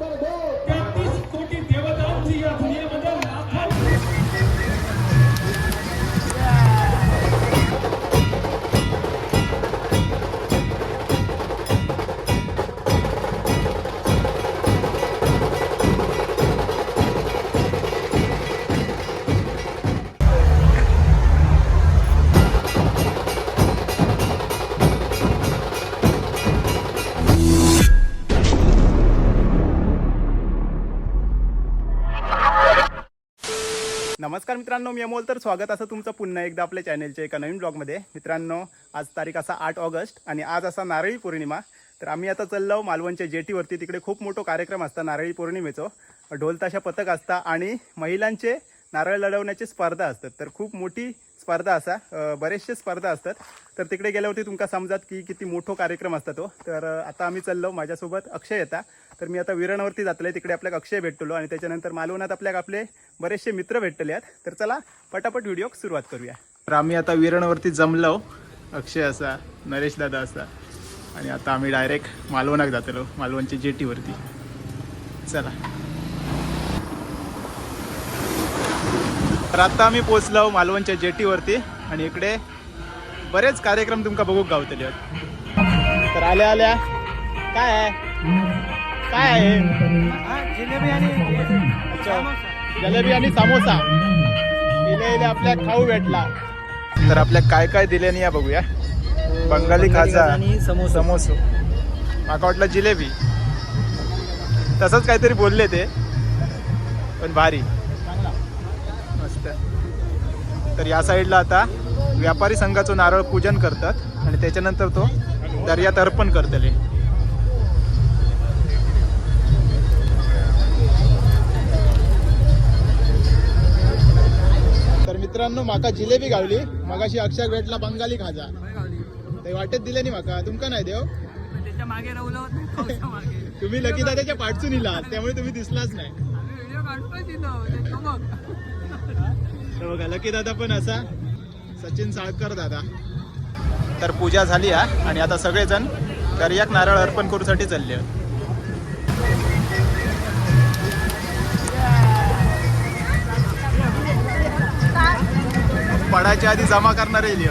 better go. नमस्कार मित्रांनो मी अमोल. तर स्वागत असं तुमचं पुन्हा एकदा आपल्या चॅनेलच्या एका नवीन ब्लॉगमध्ये. मित्रांनो आज तारीख असा आठ ऑगस्ट आणि आज असा नारळी पौर्णिमा. तर आम्ही आता चाललो मालवणच्या जेटीवरती. तिकडे खूप मोठं कार्यक्रम असता नारळी पौर्णिमेचं. ढोलताशा पथक असता आणि महिलांचे नारळ लढवण्याची स्पर्धा असतात. तर खूप मोठी स्पर्धा असा बरेचसे स्पर्धा असतात. तर तिकडे गेल्यावरती तुमका समजात की किती मोठो कार्यक्रम असता तो. तर आता आम्ही चाललो माझ्यासोबत अक्षय येता. तर मी आता विरणवरती जातले तिकडे आपल्याला अक्षय भेटलो आणि त्याच्यानंतर मालवणात आपल्याला आपले बरेचसे मित्र भेटले आहेत तर चला पटापट व्हिडिओ सुरुवात करूया. तर आम्ही आता विरणवरती जमलो. अक्षय असा नरेश दादा असा. आणि आता आम्ही डायरेक्ट मालवणाक जातलो मालवणच्या जेटीवरती. चला. तर आता आम्ही पोचलो मालवणच्या जेटीवरती आणि इकडे बरेच कार्यक्रम तुमका बघूक गावतले. तर आल्या आल्या काय आहे? काय आहे? जिलेबी आणि अच्छा जलेबी आणि समोसा. इले इले आपल्या खाऊ भेटला. तर आपल्या काय काय दिले नाही या बघूया. बंगाली खाजा आणि समोसा. समोसो. माका वाटलं जिलेबी. तसंच काहीतरी बोलले ते पण भारी. तर या साईडला आता व्यापारी संघाचं नारळ पूजन करतात आणि त्याच्यानंतर तो दर्यात अर्पण करतले तर मित्रांनो माका जिलेबी गावली मगाशी अक्षय भेटला बंगाली खाजा. ते वाटेत दिले नाही माका तुमका नाही देव. त्याच्यामागे तुम्ही लकी दादाच्या पाठचून इला त्यामुळे तुम्ही दिसलाच नाही. बघा लकी दादा पण असा. सचिन साळकर दादा. तर पूजा झाली हा. आणि आता सगळेजण दर्याक नारळ अर्पण करूसाठी चालले आहेत. पडायच्या आधी जमा करणार येईल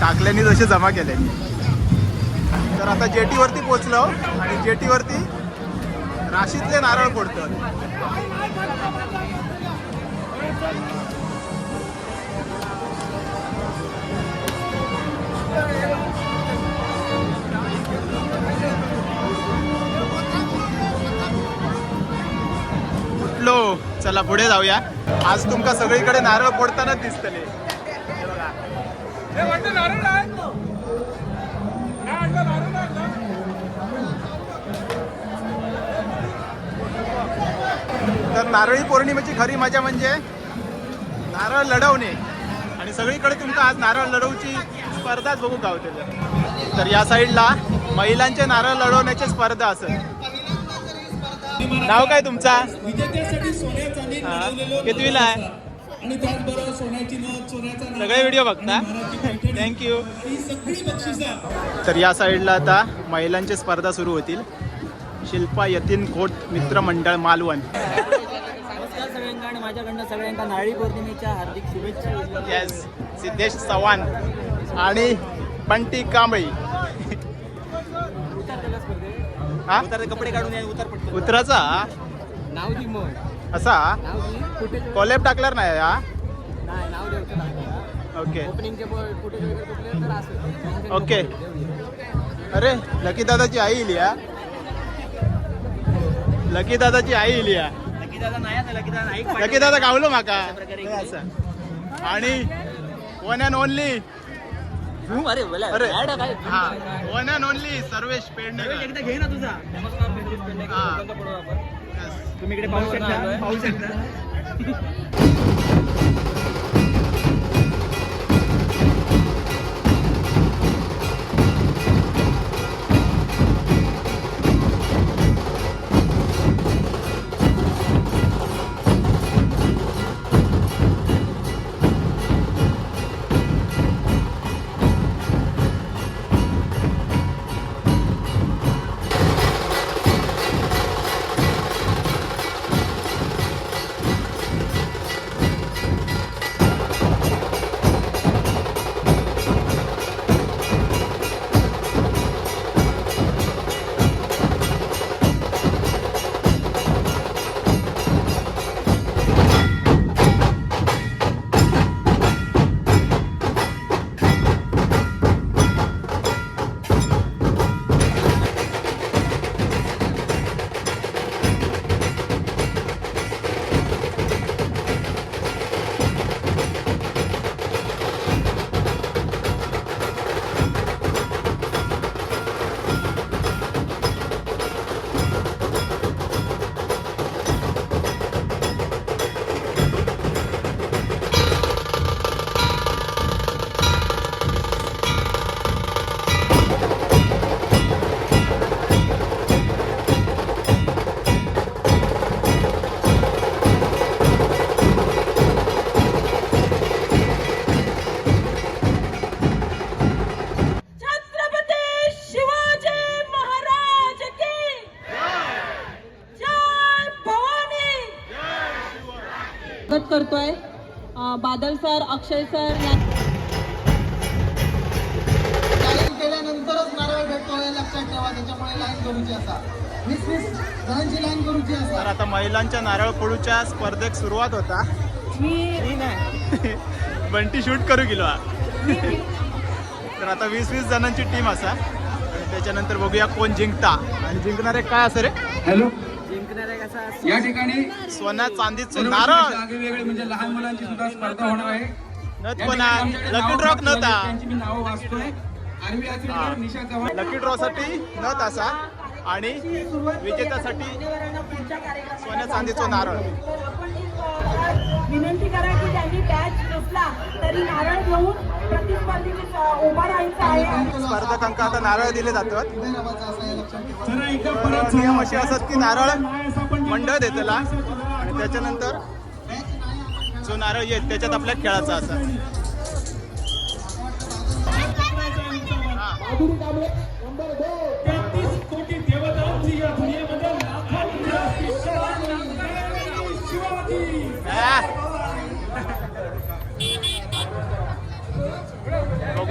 टाकल्याने जसे जमा केले. तर आता जेटीवरती पोचलो आणि जेटीवरती राशीतले नारळ फोडतात उठलो. चला पुढे जाऊया. आज तुमका सगळीकडे नारळ फोडतानाच दिसतले. नारळी पौर्णिमेची खरी मजा म्हणजे नारळ लढवणे. आणि सगळीकडे तुमका आज नारळ लढवची स्पर्धाच बघू गावते तर या साईडला महिलांचे नारळ लढवण्याची स्पर्धा असेल. नाव काय तुमचा? कितवीला आहे? सगळे व्हिडिओ बघता? थँक्यू तर या साईडला आता महिलांच्या स्पर्धा सुरू होतील. शिल्पा यतीन खोट मित्रमंडळ मालवण. माझ्याकडनं सगळ्यांना नारळी पौर्णिमेच्या हार्दिक शुभेच्छा. येस सिद्धेश चव्हाण आणि बंटी कांबळी. हा? उतर कपडे काढून या, उतर पटकन. उतराचा? नाव दे मग. असा? नाव दे कुठे? कॉलेब टाकल्यावर नाही हा? नाही नाव ओके ओपनिंगचे तर असं. ओके. अरे लकी दादाची आई इली हा? लकी दादाची आई इली हा? लकी दादा गावलो माका. हे आणि वन अँड ओनली अरे बोला अरे. हा. One and only Sarvesh Pednekar. एकदा घे ना तुझा. हा. तुम्ही इकडे पाहू शकता पाहू शकता. Badal sir Akshay sir line केल्यानंतरच नारळ भेटतो हे लक्षात ठेवा त्याच्यामुळे लाईन करूची असा. वीस वीस जणांची लाईन करूची तर आता महिलांच्या नारळ फोडूच्या स्पर्धेक सुरुवात होता. मी बंटी शूट करू गेलो. तर आता वीस वीस जणांची टीम असा. आणि त्याच्यानंतर बघूया कोण जिंकता. आणि जिंकणारे काय असं रे? हॅलो? या ठिकाणी सोन्या चांदीचं सर्व नारळ. प्रकारचे आगळेवेगळे म्हणजे लहान मुलांची सुद्धा स्पर्धा होणार आहे. नथ पण नव्हता मी नावं वाचतोय. लकी ड्रॉ साठी नथ असा. आणि विजेत्यासाठी सोन्या चांदीचं नारळ. विनंती करा की त्यांनी बॅच नसला तरी नारळ घेऊन प्रतिस्पर्धीने उभा राहायचं आहे आणि स्पर्धकांका आता नारळ दिले जातात हे नियम असे असतात की नारळ मंडळ देतला आणि त्याच्यानंतर जो नारळ येत त्याच्यात आपल्या खेळाचा असा हा. तेहतीस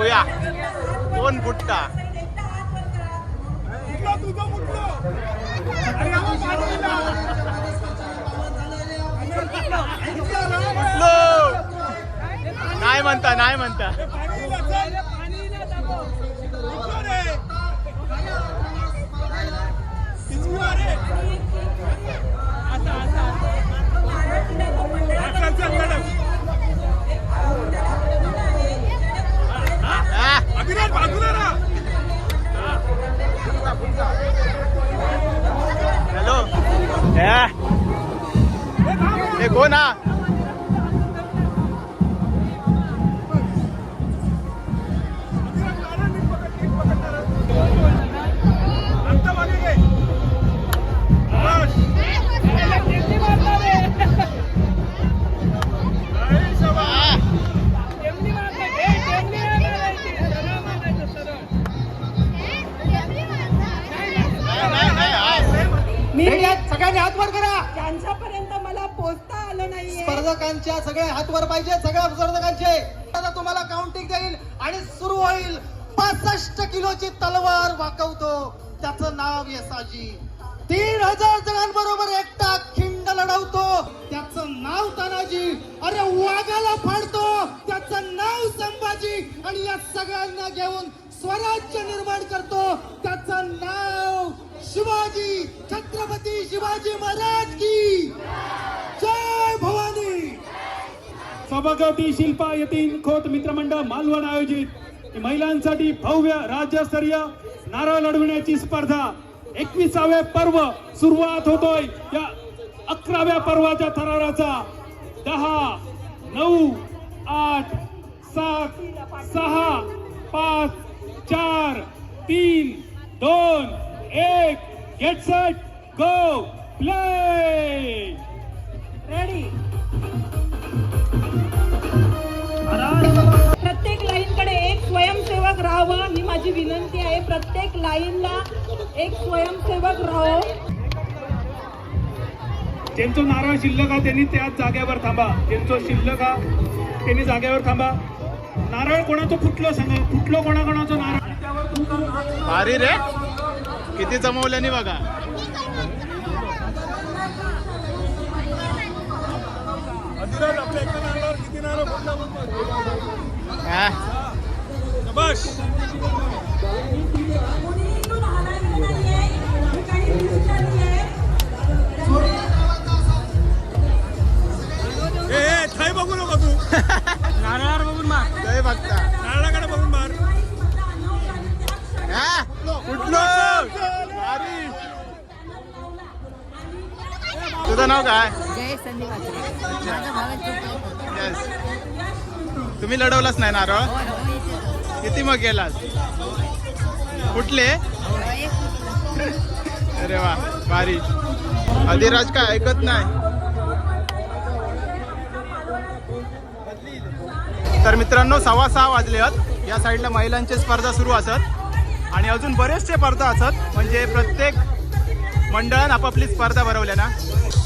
बघूया. कोण फुटता नाही म्हणता नाही म्हणता. हॅलो हे कोण हा. मी सगळ्यांनी हात वर करा. ज्यांच्यापर्यंत मला पोचता आलं नाहीये. स्पर्धकांच्या सगळे हात वर पाहिजे सगळ्या स्पर्धकांचे. आता तुम्हाला काउंटिंग देईल आणि सुरू होईल. पासष्ट किलोची तलवार वाकवतो. त्याचं नाव यसाजी. तीन हजार जणांबरोबर एकटा खिंड लढवतो. त्याचं नाव तानाजी. अरे वाघाला फाडतो. त्याचं नाव संभाजी. आणि या सगळ्यांना घेऊन स्वराज्य निर्माण करतो त्याचं नाव शिवाजी छत्रपती शिवाजी महाराज की जय भवानी. सभागती शिल्पा यतीन खोत मित्रमंडळ मालवण आयोजित. महिलांसाठी भव्य राज्यस्तरीय नारळ लढविण्याची स्पर्धा. एकविसावे पर्व सुरुवात होतोय या अकराव्या पर्वाच्या थराराचा. दहा नऊ आठ सात सहा पाच चार तीन दोन एक get set go play ready प्रत्येक लाईनकडे एक स्वयंसेवक राहावा ही माझी विनंती आहे प्रत्येक लाईनला एक स्वयंसेवक राहावं. ज्यांचं नारळ शिल्लक हा त्यांनी त्याच जागेवर थांबा. ज्यांचं शिल्लक हा त्यांनी जागेवर थांबा. नारळ कोणाचं फुटलं सांगा? फुटलं कोणाकोणाचं नारळ? भारी रे. किती जमवल्याने बघा. हा. बघू नको तू. नारळावर बघून मार. जय बघता. नारळाकडे बघून मार. हा? कुठलं तुझं नाव काय जय संदीप आचरे माझा भाव आहे येस तुम्ही लढवलाच नाही नारळ तो किती मग गेलास? कुठले? अरे वा भारी. अधिराज काय ऐकत नाही? तर मित्रांनो सव्वा सहा वाजले आहेत. या साईडला महिलांची स्पर्धा सुरू असत. आणि अजून बरेचसे स्पर्धा असत. म्हणजे प्रत्येक मंडळान आपापली स्पर्धा भरवल्या ना.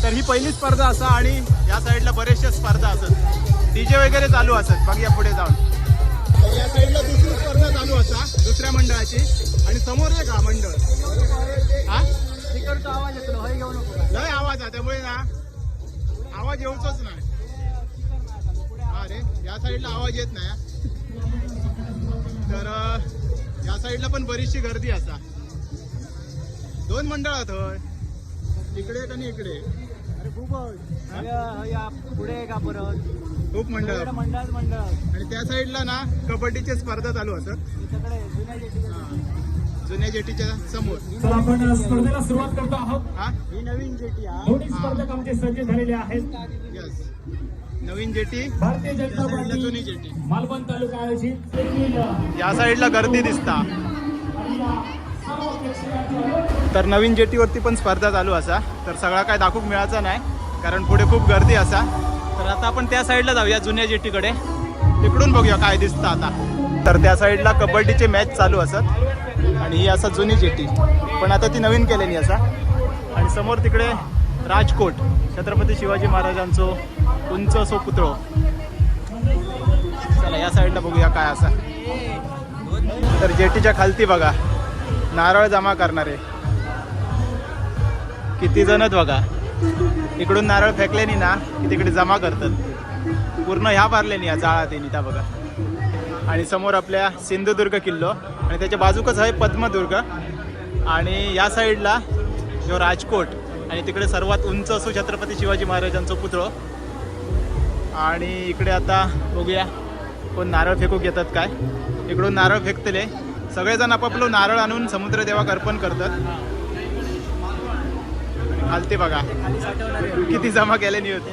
तर ही पहिली स्पर्धा असा आणि या साईडला बरेचशा स्पर्धा असत. डीजे वगैरे चालू असत. बघ या पुढे जाऊन. या साईडला दुसरी स्पर्धा चालू असा. दुसऱ्या मंडळाची. आणि समोर आहे का मंडळ? हा? तिकडचा आवाज येतो होय घेऊ नको. लय आवाज आहे त्यामुळे ना आवाज येऊचच नाही. अरे या साईडला आवाज येत नाही. तर या साईडला पण बरीचशी गर्दी असा. दोन मंडळ आहेत होय. इकडे आणि इकडे. अरे खूप या पुढे का परत? खूप मंडळ. मंडळ मंडळ. आणि त्या साईडला ना कबड्डीची स्पर्धा चालू असत जुन्या जेटी. जुन्या जेटीच्या समोर. आपण स्पर्धेला सुरुवात करतो आहोत. हा? नवीन जेटी दोन्ही स्पर्धक आमचे सज्ज झालेले आहेत. यस नवीन जेटी भारतीय जनता पार्टी जुनी जेटी. मालवण तालुका आयोजित. या साईडला गर्दी दिसता. तर नवीन जेटीवरती पण स्पर्धा चालू असा. तर सगळा काय दाखवूक मिळायचा नाही कारण पुढे खूप गर्दी असा. तर आता आपण त्या साईडला जाऊया जुन्या जेटीकडे. तिकडून बघूया काय दिसतं आता. तर त्या साईडला कबड्डीचे मॅच चालू असत. आणि ही असा जुनी जेटी. पण आता ती नवीन केलेली असा. आणि समोर तिकडे राजकोट छत्रपती शिवाजी महाराजांचो उंच असो पुतळो. चला या साईडला बघूया काय असा. तर जेटीच्या खालती बघा. नारळ जमा करणारे. किती जणच बघा. इकडून नारळ फेकले ना की तिकडे जमा करतात. पूर्ण ह्या पारले या जाळा येणी त्या बघा. आणि समोर आपल्या सिंधुदुर्ग किल्लो आणि त्याच्या बाजूकच आहे पद्मदुर्ग. आणि या साईडला जो राजकोट आणि तिकडे सर्वात उंच असो छत्रपती शिवाजी महाराजांचं पुतळो. आणि इकडे आता बघूया कोण नारळ फेकूक येतात काय. इकडून नारळ फेकतले. सगळेजण आपापलं नारळ आणून समुद्रदेवाक अर्पण करतात. खालते बघा. किती जमा केल्यानी होती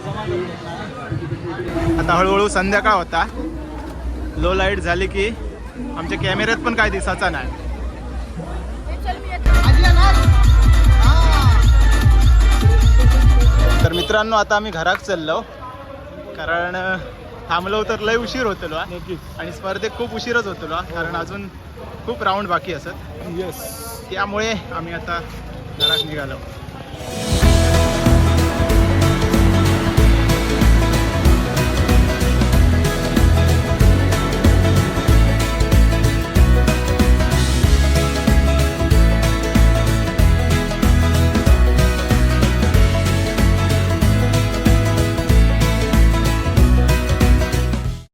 आता हळूहळू संध्याकाळ होता? लो लाइट झाली की आमच्या कॅमेऱ्यात पण काय दिसायचा नाही. तर मित्रांनो आता आम्ही घरात चाललो. कारण थांबलो तर लय उशीर होतलो हा. आणि स्पर्धेत खूप उशीरच होतलो हा. कारण अजून खूप राऊंड बाकी असत. येस त्यामुळे आम्ही आता घरात निघालो.